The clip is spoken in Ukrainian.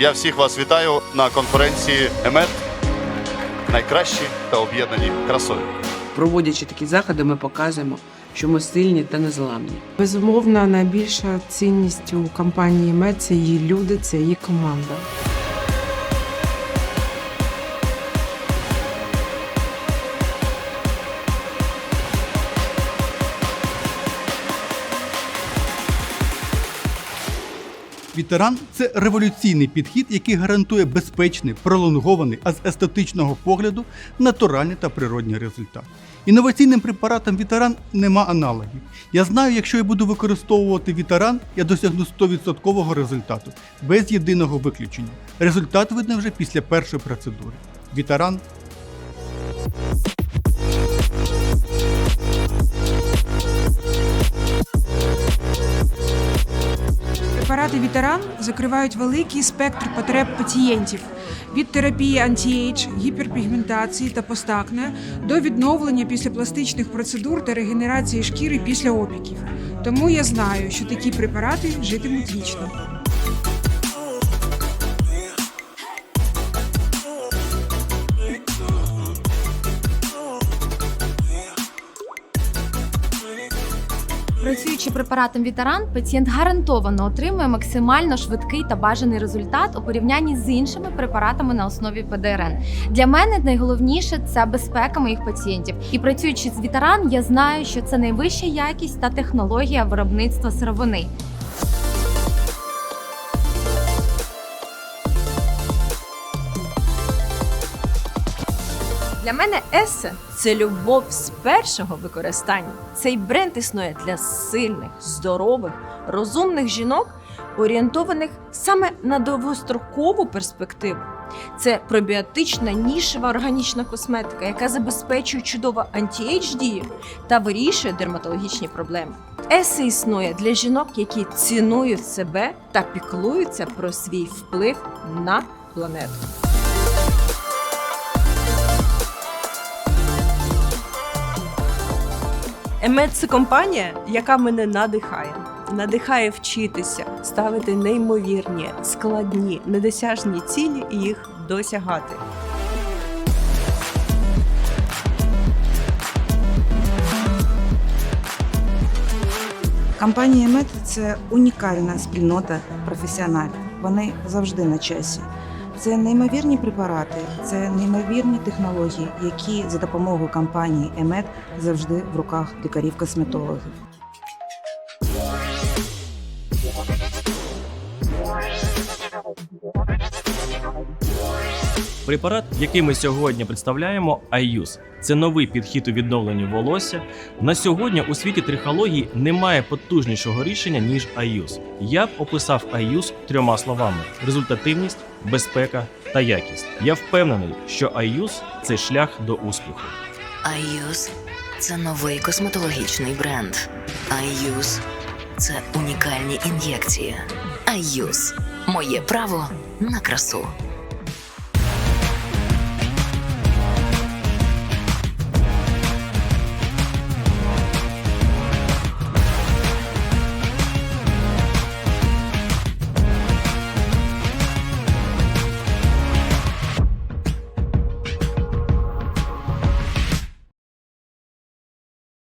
Я всіх вас вітаю на конференції ЕМЕТ. Найкращі та об'єднані красою. Проводячи такі заходи, ми показуємо, що ми сильні та незламні. Безумовно, найбільша цінність у компанії МЕД це її люди, це її команда. Вітеран це революційний підхід, який гарантує безпечний, пролонгований, а з естетичного погляду натуральний та природний результат. Інноваційним препаратам Вітеран нема аналогів. Я знаю, якщо я буду використовувати Вітеран, я досягну 100% результату, без єдиного виключення. Результат видно вже після першої процедури. Вітеран Препарати Вітеран закривають великий спектр потреб пацієнтів від терапії антіейдж, гіперпігментації та постакне до відновлення після пластичних процедур та регенерації шкіри після опіків. Тому я знаю, що такі препарати житимуть вічно. Працюючи препаратом Вітаран, пацієнт гарантовано отримує максимально швидкий та бажаний результат у порівнянні з іншими препаратами на основі ПДРН. Для мене найголовніше це безпека моїх пацієнтів. І працюючи з Вітаран, я знаю, що це найвища якість та технологія виробництва сировини. Для мене Есе це любов з першого використання. Цей бренд існує для сильних, здорових, розумних жінок, орієнтованих саме на довгострокову перспективу. Це пробіотична нішева органічна косметика, яка забезпечує чудово антіейдж дію та вирішує дерматологічні проблеми. Есе існує для жінок, які цінують себе та піклуються про свій вплив на планету. Емет це компанія, яка мене надихає. Надихає вчитися, ставити неймовірні, складні, недосяжні цілі і їх досягати. Компанія МЕД це унікальна спільнота професіоналів. Вони завжди на часі. Це неймовірні препарати, це неймовірні технології, які за допомогою компанії ЕМЕД завжди в руках лікарів-косметологів. Препарат, який ми сьогодні представляємо, IUS. Це новий підхід у відновленні волосся. На сьогодні у світі трихології немає потужнішого рішення ніж IUS. Я б описав IUS трьома словами: результативність, безпека та якість. Я впевнений, що IUS – це шлях до успіху. iUse – це новий косметологічний бренд. iUse – це унікальні ін'єкції. iUse – моє право на красу.